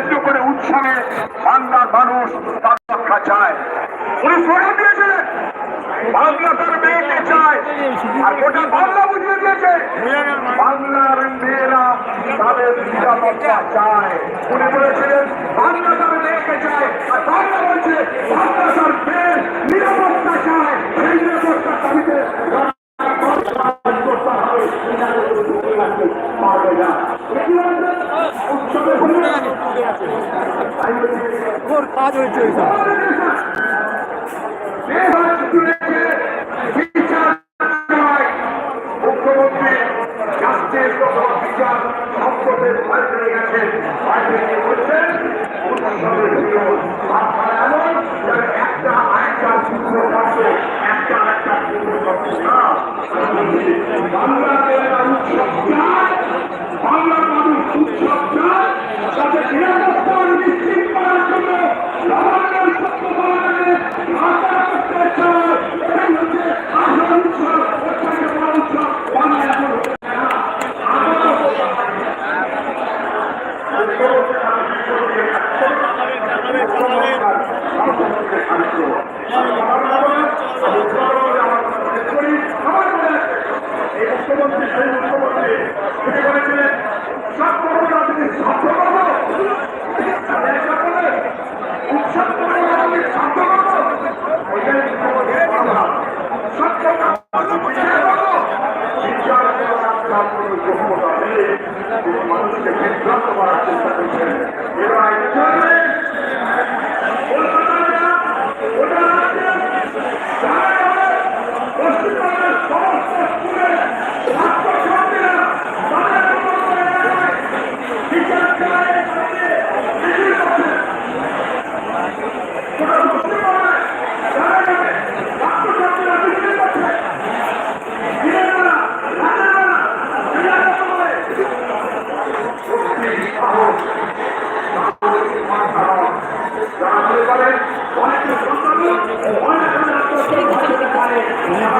কেন্দ্র করে উৎসবে বাংলার মানুষ তার রক্ষা চায়। উনি স্লোগান দিয়েছিলেন বাংলা তার মেয়েকে চায়। আর গোটা বাংলা বুঝিয়ে দিয়েছে। বাংলার মেয়েরা তাদের নিরাপত্তা চায়। উনি বলেছিলেন, বাংলা তার মেয়েকে চায়। আর বাংলা বলছে, বাংলা তার মেয়ের নিরাপত্তা চায়। সেই নিরাপত্তার দাবিতে পারবে না। ওর কাজ হয়েছে মুখ্যমন্ত্রী রাষ্ট্রের উৎসব চায় তাদের নিরাপত্তা নিশ্চিত করার জন্য নবান্নের সত্য পালনে আশা করতে চায় এই হচ্ছে আসল উৎসব ওখানে বড় উৎসব বাংলা এখন হচ্ছে না মুখ্যমন্ত্রী সেই মুখ্যমন্ত্রী তিনি বলেছিলেন সব করব রাজনীতি সাধ্য করব উৎসব করব রাজনীতি সাধ্য করব ওইটাই মুখ্যমন্ত্রীর কথা সত্য বিচার করব বিচার করার আপনার কোনো যোগ্যতা নেই তিনি মানুষকে বিভ্রান্ত করার চেষ্টা করছেন এরা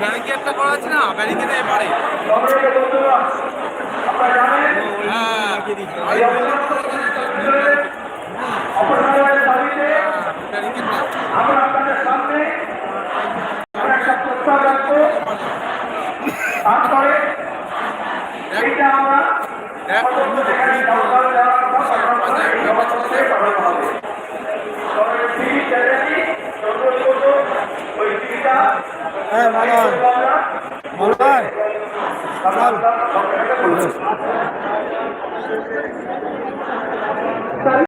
ব্যারিকেডটা করা আছে না ব্যারিকেডে আপনারা জানেন হ্যাঁ। অপরাধ অপরাধের দাবিতে ব্যারিকেডটা আমরা আপনাদের সামনে আমরা একটা প্রস্তাব রাখব তারপরে তো খুবই হ্যাঁ ভালো হয় চল